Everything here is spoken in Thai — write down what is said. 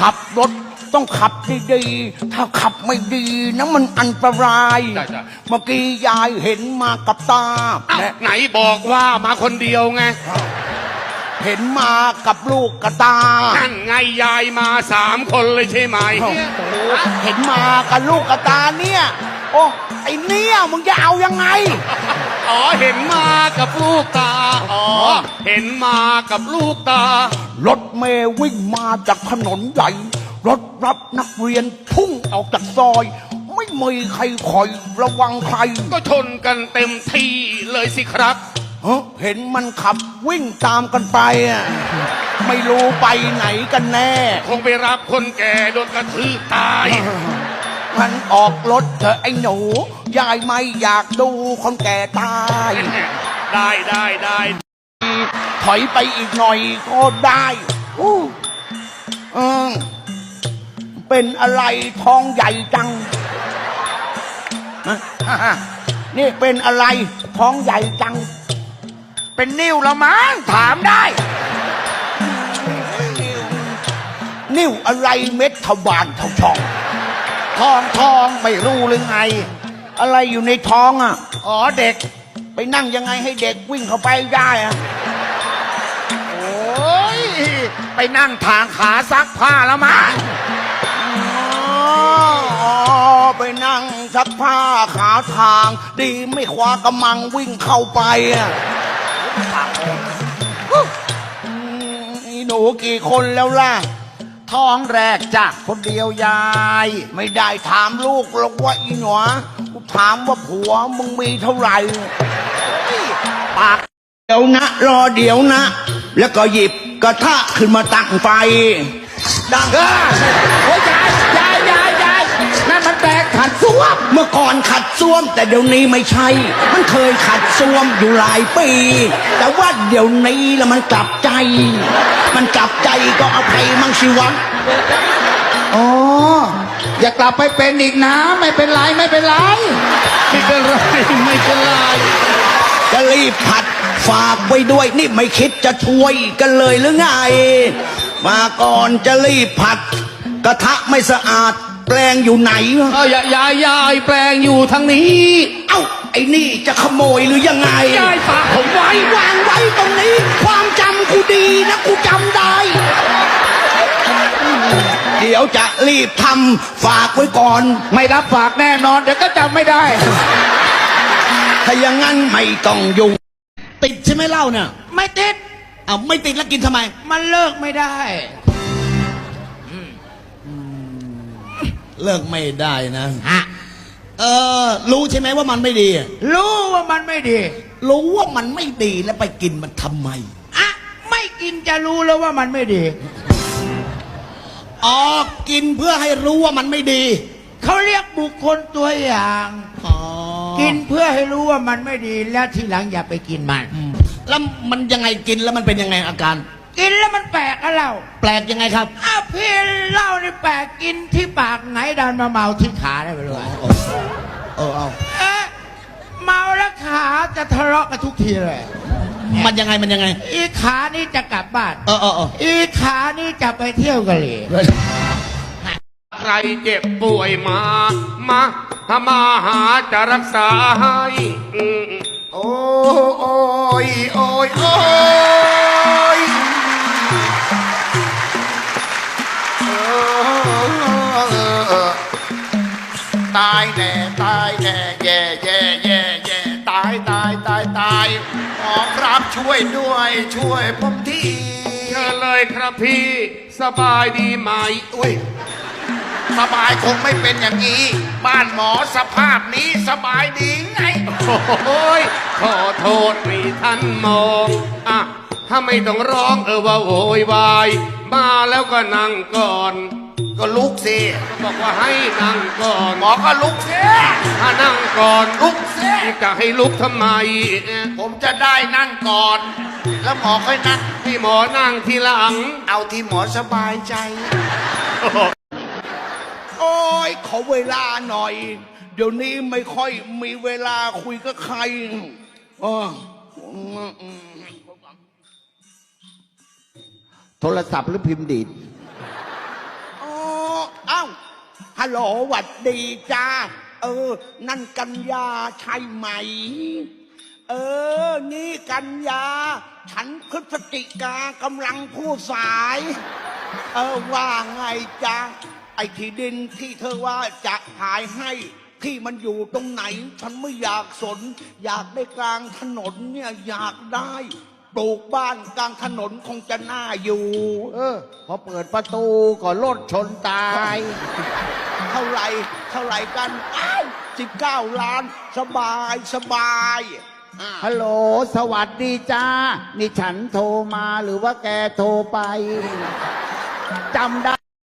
ขับรถต้องขับดีๆ ถ้าขับไม่ดีนะมันอันตราย ใช่ใช่ เมื่อกี้ยายเห็นมากับตาอ้าวและไหนบอกว่ามาคนเดียวไง เห็นมากับลูกกับตา นั่นไงยายมาสามคนเลยใช่ไหมโอ้โหเห็นมากับลูกกับตาเนี่ย โอ้ไอเนี่ยมึงจะเอายังไง อ๋อเห็นมากับลูกตา อ๋อเห็นมากับลูกตา รถเมย์วิ่งมาจากถนนใหญ่ รถรับนักเรียนพุ่งออกจากซอย ไม่มีใครคอยระวังใคร ก็ชนกันเต็มที่เลยสิครับเฮ้อเห็นมันขับวิ่งตามกันไปอะไม่รู้ไปไหนกันแน่ คงไปรับคนแก่โดนกระทืบตาย มันออกรถเถอะไอ้หนู ยายไม่อยากดูคนแก่ตาย ได้ได้ได้ถอยไปอีกหน่อยก็ได้อู้เออเป็นอะไรท้องใหญ่จังฮะนี่เป็นอะไรท้องใหญ่จัง เป็นนิ้วแล้วมั้งถามได้ นิ้วอะไรเม็ดทวารเท่าช่อง ทองทองไม่รู้หรือไง อะไรอยู่ในท้องอะ อ๋อเด็ก ไปนั่งยังไงให้เด็กวิ่งเข้าไปได้อะโอ้ยไปนั่งทางขาซักผ้าแล้วมั้งอ๋อไปนั่งซักผ้าขาทาง ดีไม่คว้ากำมังวิ่งเข้าไปอะอืมอีหนูกี่คนแล้วล่ะ ท้องแรกจ้ะคนเดียวยาย ไม่ได้ถามลูกหรอกว่าอีหนวกูถามว่าผัวมึงมีเท่าไหร่ปากเดี๋ยวนะ รอเดี๋ยวนะ แล้วก็หยิบกระทะขึ้นมาตั้งไฟดังเออ ขัดซ่วม เมื่อก่อนขัดซ่วม แต่เดี๋ยวนี้ไม่ใช่ มันเคยขัดซ่วมอยู่หลายปี แต่ว่าเดี๋ยวนี้แล้วมันกลับใจ มันกลับใจก็อภัยมั่งสิวะอ๋ออย่ากลับไปเป็นอีกนะ ไม่เป็นไรไม่เป็นไรไม่เป็นไรไม่เป็นไรจะรีบผัดฝากไว้ด้วย นี่ไม่คิดจะช่วยกันเลยหรือไง มาก่อนจะรีบผัด กระทะไม่สะอาด แปลงอยู่ไหนวะเอายายายยายแปลงอยู่ทางนี้ เอ้า ไอ้นี่จะขโมยหรือยังไงยายฝากผมไว้ วางไว้ตรงนี้ ความจำกูดีนะกูจำได้ เดี๋ยวจะรีบทำฝากไว้ก่อน ไม่รับฝากแน่นอน เดี๋ยวก็จำไม่ได้ ถ้าอย่างนั้นไม่ต้องยุ่งติดใช่ไหมเล่าเนี่ย ไม่ติดเอาไม่ติดแล้วกินทำไม มันเลิกไม่ได้ เลิกไม่ได้นะ ฮะ เออ รู้ใช่ไหมว่ามันไม่ดี รู้ว่ามันไม่ดี รู้ว่ามันไม่ดีแล้วไปกินมันทำไม อะ ไม่กินจะรู้แล้วว่ามันไม่ดีอ๋อกินเพื่อให้รู้ว่ามันไม่ดีเขาเรียกบุคคลตัวอย่าง อ๋อกินเพื่อให้รู้ว่ามันไม่ดีแล้วทีหลังอย่าไปกินมัน แล้วมันยังไงกินแล้วมันเป็นยังไงอาการ กินแล้วมันแปลกอะเราแปลกยังไงครับ อ้าวพี่เหล้านี่แปลกกินที่ปากไหนดันมาเมาที่ขาได้ไปเลยเออเอาเอ๊ะเมาแล้วขาจะทะเลาะกันทุกทีเลย มันยังไงมันยังไง อีขานี่จะกลับบ้าน เออเออเอออีขานี่จะไปเที่ยวกะเหรี่ยใครเจ็บป่วยมา มาถ้ามาหาจะรักษาให้อืมโอ้โอ้ยโอ้ยโอ้ย ตายแน่ตายแน่แย่แย่แย่แย่ตายตายตายตายหมอครับช่วยด้วย ช่วยผมทีเชิญเลยครับพี่สบายดีไหมอุ้ยสบายคงไม่เป็นอย่างนี้ บ้านหมอสภาพนี้สบายดีไง โอ้ยขอโทษไม่ทันมองอะ ถ้าไม่ต้องร้องเออว่าโวยวาย มาแล้วก็นั่งก่อน ก็ลุกสิบอกว่าให้นั่งก่อน หมอก็ลุกสิถ้านั่งก่อนลุกสิจะให้ลุกทำไม ผมจะได้นั่งก่อน แล้วหมอค่อยนั่งให้หมอนั่งทีหลัง เอาที่หมอสบายใจ โอ้ยขอเวลาหน่อย เดี๋ยวนี้ไม่ค่อยมีเวลาคุยกับใครอ๋อ โทรศัพท์หรือพิมพ์ดีดอ้าวฮัลโหลหวัดดีจ้า เออ นั่นกัญญาใช่ไหม เออ นี่กัญญา ฉันพฤศจิกากำลังพูดสาย เออ ว่าไงจ้าไอ้ที่ดินที่เธอว่าจะขายให้ที่มันอยู่ตรงไหน ฉันไม่อยากสน อยากได้กลางถนนเนี่ยอยากได้ ปลูกบ้านกลางถนนคงจะน่าอยู่ เออ พอเปิดประตูก็รถชนตาย เท่าไหร่เท่าไหร่กันอ้าวสิบเก้าล้าน สบายสบายอ่าฮัลโหล สวัสดีจ้า นี่ฉันโทรมาหรือว่าแกโทรไปจำได้